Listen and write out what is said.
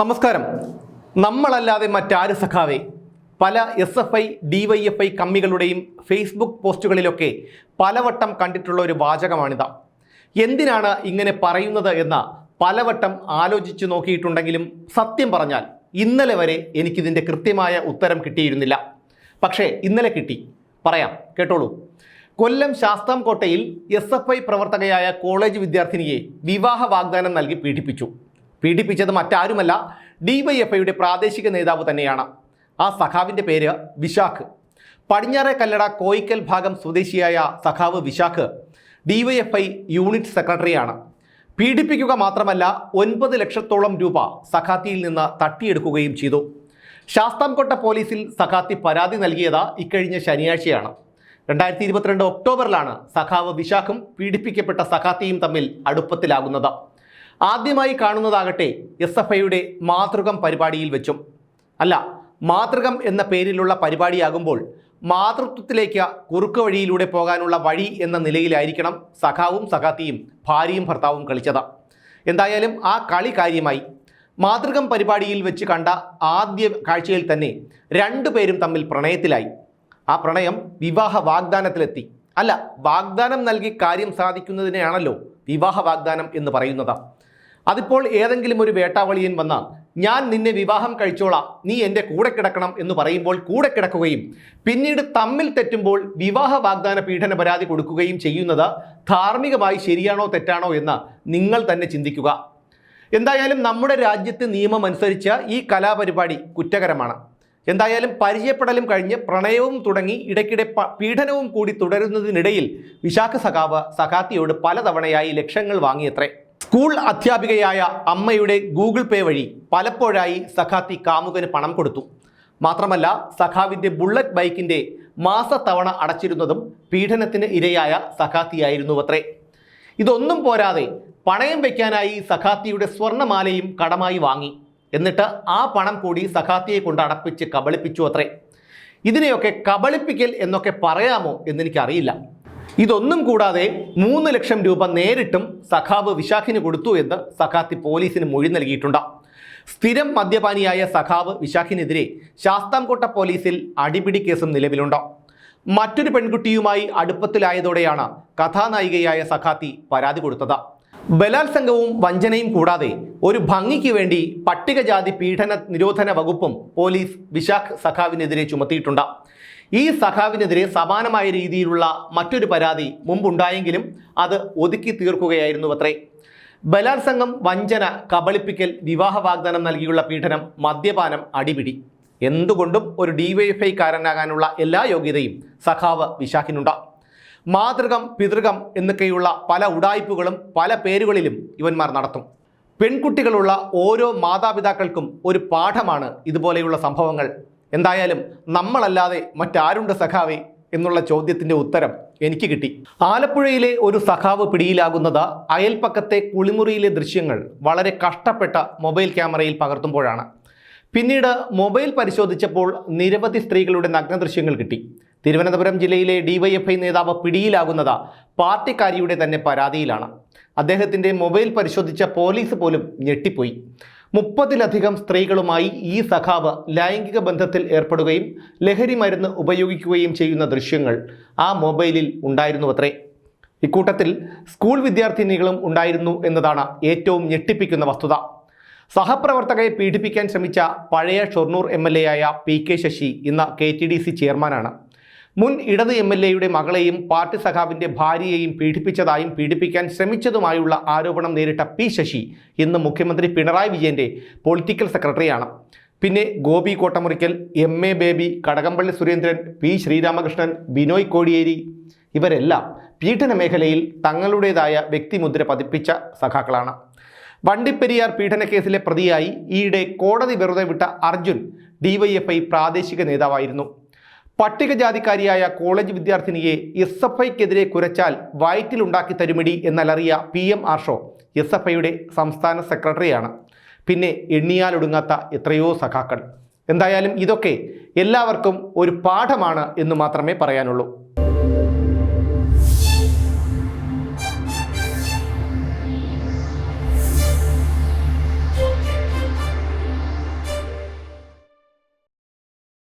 നമസ്കാരം. നമ്മളല്ലാതെ മറ്റാര് സഖാവേ? പല S F I D Y F I കമ്മികളുടെയും Facebook പോസ്റ്റുകളിലൊക്കെ പലവട്ടം കണ്ടിട്ടുള്ള ഒരു വാചകമാണിത്. എന്തിനാണ് ഇങ്ങനെ പറയുന്നത് എന്ന പലവട്ടം ആലോചിച്ചു നോക്കിയിട്ടുണ്ടെങ്കിലും സത്യം പറഞ്ഞാൽ ഇന്നലെ വരെ എനിക്കിതിന്റെ കൃത്യമായ ഉത്തരം കിട്ടിയിരുന്നില്ല. പക്ഷേ ഇന്നലെ കിട്ടി. പറയാം കേട്ടോളൂ. കൊല്ലം ശാസ്താംകോട്ടയിൽ എസ് എഫ് ഐ പ്രവർത്തകയായ കോളേജ് വിദ്യാർത്ഥിനിയെ വിവാഹ വാഗ്ദാനം നൽകി പീഡിപ്പിച്ചു. പീഡിപ്പിച്ചത് മറ്റാരുമല്ല. ഡിവൈഎഫ്ഐയുടെ പ്രാദേശിക നേതാവ് തന്നെയാണ്. ആ സഖാവിന്റെ പേര് വിശാഖ്. പടിഞ്ഞാറെ കല്ലട കോയിക്കൽ ഭാഗം സ്വദേശിയായ സഖാവ് വിശാഖ് ഡിവൈഎഫ്ഐ യൂണിറ്റ് സെക്രട്ടറിയാണ്. പീഡിപ്പിക്കുക മാത്രമല്ല ഒൻപത് ലക്ഷത്തോളം രൂപ സഖാത്തിയിൽ നിന്ന് തട്ടിയെടുക്കുകയും ചെയ്തു. ശാസ്താംകോട്ട പോലീസിൽ സഖാത്തി പരാതി നൽകിയത് ഇക്കഴിഞ്ഞ ശനിയാഴ്ചയാണ്. രണ്ടായിരത്തി ഇരുപത്തിരണ്ട് ഒക്ടോബറിലാണ് സഖാവ് വിശാഖും പീഡിപ്പിക്കപ്പെട്ട സഖാത്തിയും തമ്മിൽ അടുപ്പത്തിലാകുന്നത്. ആദ്യമായി കാണുന്നതാകട്ടെ എസ് എഫ് ഐയുടെ മാതൃകം പരിപാടിയിൽ വെച്ചും. അല്ല മാതൃകം എന്ന പേരിലുള്ള പരിപാടിയാകുമ്പോൾ മാതൃത്വത്തിലേക്ക് കുറുക്ക് വഴിയിലൂടെ പോകാനുള്ള വഴി എന്ന നിലയിലായിരിക്കണം സഖാവും സഖാത്തിയും ഭാര്യയും ഭർത്താവും കളിച്ചത്. എന്തായാലും ആ കളി കാര്യമായി മാതൃകം പരിപാടിയിൽ വെച്ച് കണ്ട ആദ്യ കാഴ്ചയിൽ തന്നെ രണ്ടു പേരും തമ്മിൽ പ്രണയത്തിലായി. ആ പ്രണയം വിവാഹ വാഗ്ദാനത്തിലെത്തി. അല്ല വാഗ്ദാനം നൽകി കാര്യം സാധിക്കുന്നതിനെയാണല്ലോ വിവാഹ വാഗ്ദാനം എന്ന് പറയുന്നത്. അതിപ്പോൾ ഏതെങ്കിലും ഒരു വേട്ടാവളിയൻ വന്നാൽ ഞാൻ നിന്നെ വിവാഹം കഴിച്ചോളാം നീ എന്റെ കൂടെ കിടക്കണം എന്ന് പറയുമ്പോൾ കൂടെ കിടക്കുകയും പിന്നീട് തമ്മിൽ തെറ്റുമ്പോൾ വിവാഹ വാഗ്ദാന പീഡന പരാതി കൊടുക്കുകയും ചെയ്യുന്നത് ധാർമ്മികമായി ശരിയാണോ തെറ്റാണോ എന്ന് നിങ്ങൾ തന്നെ ചിന്തിക്കുക. എന്തായാലും നമ്മുടെ രാജ്യത്തെ നിയമം അനുസരിച്ച് ഈ കലാപരിപാടി കുറ്റകരമാണ്. എന്തായാലും പരിചയപ്പെടലും കഴിഞ്ഞ് പ്രണയവും തുടങ്ങി ഇടയ്ക്കിടെ പീഡനവും കൂടി തുടരുന്നതിനിടയിൽ വിശാഖ സഖാവ് സഖാത്തിയോട് പലതവണയായി ലക്ഷങ്ങൾ വാങ്ങിയത്രേ. സ്കൂൾ അധ്യാപികയായ അമ്മയുടെ ഗൂഗിൾ പേ വഴി പലപ്പോഴായി സഖാത്തി കാമുകന് പണം കൊടുത്തു. മാത്രമല്ല സഖാവിന്റെ ബുള്ളറ്റ് ബൈക്കിന്റെ മാസത്തവണ അടച്ചിരുന്നതും പീഡനത്തിന് ഇരയായ സഖാത്തിയായിരുന്നു അത്രേ ഇതൊന്നും പോരാതെ പണയം വയ്ക്കാനായി സഖാത്തിയുടെ സ്വർണമാലയും കടമായി വാങ്ങി. എന്നിട്ട് ആ പണം കൂടി സഖാത്തിയെ കൊണ്ട് അടപ്പിച്ച് കബളിപ്പിച്ചു അത്രേ ഇതിനെയൊക്കെ കബളിപ്പിക്കൽ എന്നൊക്കെ പറയാമോ എന്നെനിക്കറിയില്ല. ഇതൊന്നും കൂടാതെ മൂന്ന് ലക്ഷം രൂപ നേരിട്ടും സഖാവ് വിശാഖിന് കൊടുത്തു എന്ന് സഖാത്തി പോലീസിന് മൊഴി നൽകിയിട്ടുണ്ട്. സ്ഥിരം മദ്യപാനിയായ സഖാവ് വിശാഖിനെതിരെ ശാസ്താംകോട്ട പോലീസിൽ അടിപിടി കേസും നിലവിലുണ്ട്. മറ്റൊരു പെൺകുട്ടിയുമായി അടുപ്പത്തിലായതോടെയാണ് കഥാനായികയായ സഖാത്തി പരാതി കൊടുത്തത്. ബലാത്സംഗവും വഞ്ചനയും കൂടാതെ ഒരു ഭംഗിക്ക് വേണ്ടി പട്ടികജാതി പീഡന നിരോധന വകുപ്പും പോലീസ് വിശാഖ് സഖാവിനെതിരെ ചുമത്തിയിട്ടുണ്ട്. ഈ സഖാവിനെതിരെ സമാനമായ രീതിയിലുള്ള മറ്റൊരു പരാതി മുമ്പുണ്ടായെങ്കിലും അത് ഒതുക്കി തീർക്കുകയായിരുന്നു അത്രേ. ബലാത്സംഗം വഞ്ചന കബളിപ്പിക്കൽ വിവാഹ വാഗ്ദാനം നൽകിയുള്ള പീഡനം മദ്യപാനം അടിപിടി. എന്തുകൊണ്ടും ഒരു ഡിവൈഎഫ്ഐക്കാരനാകാനുള്ള എല്ലാ യോഗ്യതയും സഖാവ് വിശാഖിനുണ്ട്. മാതൃകം പിതൃകം എന്നൊക്കെയുള്ള പല ഉടായ്പുകളും പല പേരുകളിലും ഇവന്മാർ നടത്തും. പെൺകുട്ടികളുള്ള ഓരോ മാതാപിതാക്കൾക്കും ഒരു പാഠമാണ് ഇതുപോലെയുള്ള സംഭവങ്ങൾ എന്തായാലും നമ്മളല്ലാതെ മറ്റാരുണ്ട് സഖാവേ? എന്നുള്ള ചോദ്യത്തിന്റെ ഉത്തരം എനിക്ക് കിട്ടി. ആലപ്പുഴയിലെ ഒരു സഖാവ് പിടിയിലാകുന്നത് അയൽപ്പക്കത്തെ കുളിമുറിയിലെ ദൃശ്യങ്ങൾ വളരെ കഷ്ടപ്പെട്ട മൊബൈൽ ക്യാമറയിൽ പകർത്തുമ്പോഴാണ്. പിന്നീട് മൊബൈൽ പരിശോധിച്ചപ്പോൾ നിരവധി സ്ത്രീകളുടെ നഗ്ന ദൃശ്യങ്ങൾ കിട്ടി. തിരുവനന്തപുരം ജില്ലയിലെ ഡിവൈഎഫ്ഐ നേതാവ് പിടിയിലാകുന്നത് പാർട്ടിക്കാരിയുടെ തന്നെ പരാതിയിലാണ്. അദ്ദേഹത്തിന്റെ മൊബൈൽ പരിശോധിച്ച പോലീസ് പോലും ഞെട്ടിപ്പോയി. മുപ്പതിലധികം സ്ത്രീകളുമായി ഈ സഖാവ് ലൈംഗിക ബന്ധത്തിൽ ഏർപ്പെടുകയും ലഹരി മരുന്ന് ഉപയോഗിക്കുകയും ചെയ്യുന്ന ദൃശ്യങ്ങൾ ആ മൊബൈലിൽ ഉണ്ടായിരുന്നുവത്രേ. ഇക്കൂട്ടത്തിൽ സ്കൂൾ വിദ്യാർത്ഥിനികളും ഉണ്ടായിരുന്നു എന്നതാണ് ഏറ്റവും ഞെട്ടിപ്പിക്കുന്ന വസ്തുത. സഹപ്രവർത്തകയെ പീഡിപ്പിക്കാൻ ശ്രമിച്ച പഴയ ഷൊർണൂർ എം എൽ എ ആയ പി കെ ശശി ഇന്ന് കെ ടി ഡി സി ചെയർമാനാണ്. മുൻ ഇടത് എം എൽ എയുടെ മകളെയും പാർട്ടി സഖാവിന്റെ ഭാര്യയെയും പീഡിപ്പിച്ചതായും പീഡിപ്പിക്കാൻ ശ്രമിച്ചതുമായുള്ള ആരോപണം നേരിട്ട പി ശശി ഇന്ന് മുഖ്യമന്ത്രി പിണറായി വിജയന്റെ പൊളിറ്റിക്കൽ സെക്രട്ടറിയാണ്. പിന്നെ Gopi Kottamurikkal M A Baby Kadakampally Surendran P Sreeramakrishnan Binoy Kodiyeri ഇവരെല്ലാം പീഡന മേഖലയിൽ തങ്ങളുടേതായ വ്യക്തിമുദ്ര പതിപ്പിച്ച സഖാക്കളാണ്. വണ്ടിപ്പെരിയാർ പീഡനക്കേസിലെ പ്രതിയായി ഈയിടെ കോടതി വെറുതെ വിട്ട അർജുൻ ഡിവൈഎഫ്ഐ പ്രാദേശിക നേതാവായിരുന്നു. പട്ടികജാതിക്കാരിയായ കോളേജ് വിദ്യാർത്ഥിനിയെ എസ് എഫ് ഐക്കെതിരെ കുരച്ചാൽ വയറ്റിലുണ്ടാക്കി തരുമിടി എന്നലറിയ P M Arsho S F ഐയുടെ സംസ്ഥാന സെക്രട്ടറിയാണ്. പിന്നെ എണ്ണിയാലൊടുങ്ങാത്ത എത്രയോ സഖാക്കൾ. എന്തായാലും ഇതൊക്കെ എല്ലാവർക്കും ഒരു പാഠമാണ് എന്ന് മാത്രമേ പറയാനുള്ളൂ.